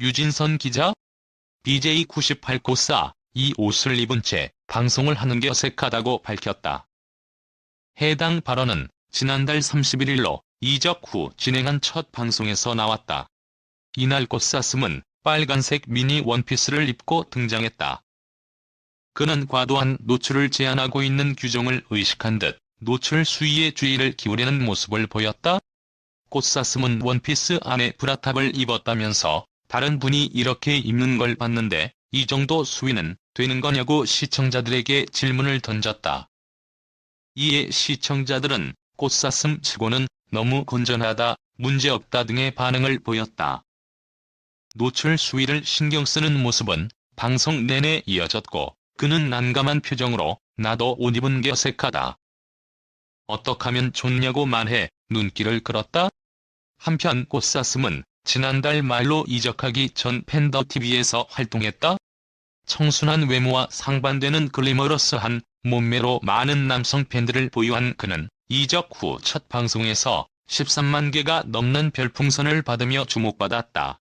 유진선 기자? BJ98코사 이 옷을 입은 채 방송을 하는 게 어색하다고 밝혔다. 해당 발언은 지난달 31일로 이적 후 진행한 첫 방송에서 나왔다. 이날 꽃사슴은 빨간색 미니 원피스를 입고 등장했다. 그는 과도한 노출을 제한하고 있는 규정을 의식한 듯 노출 수위에 주의를 기울이는 모습을 보였다. 꽃사슴은 원피스 안에 브라탑을 입었다면서 다른 분이 이렇게 입는 걸 봤는데 이 정도 수위는 되는 거냐고 시청자들에게 질문을 던졌다. 이에 시청자들은 꽃사슴 치고는 너무 건전하다, 문제없다 등의 반응을 보였다. 노출 수위를 신경 쓰는 모습은 방송 내내 이어졌고 그는 난감한 표정으로 나도 옷 입은 게 어색하다. 어떡하면 좋냐고 말해 눈길을 끌었다. 한편 꽃사슴은 지난달 말로 이적하기 전 팬더TV에서 활동했다. 청순한 외모와 상반되는 글리머러스한 몸매로 많은 남성 팬들을 보유한 그는 이적 후 첫 방송에서 13만 개가 넘는 별풍선을 받으며 주목받았다.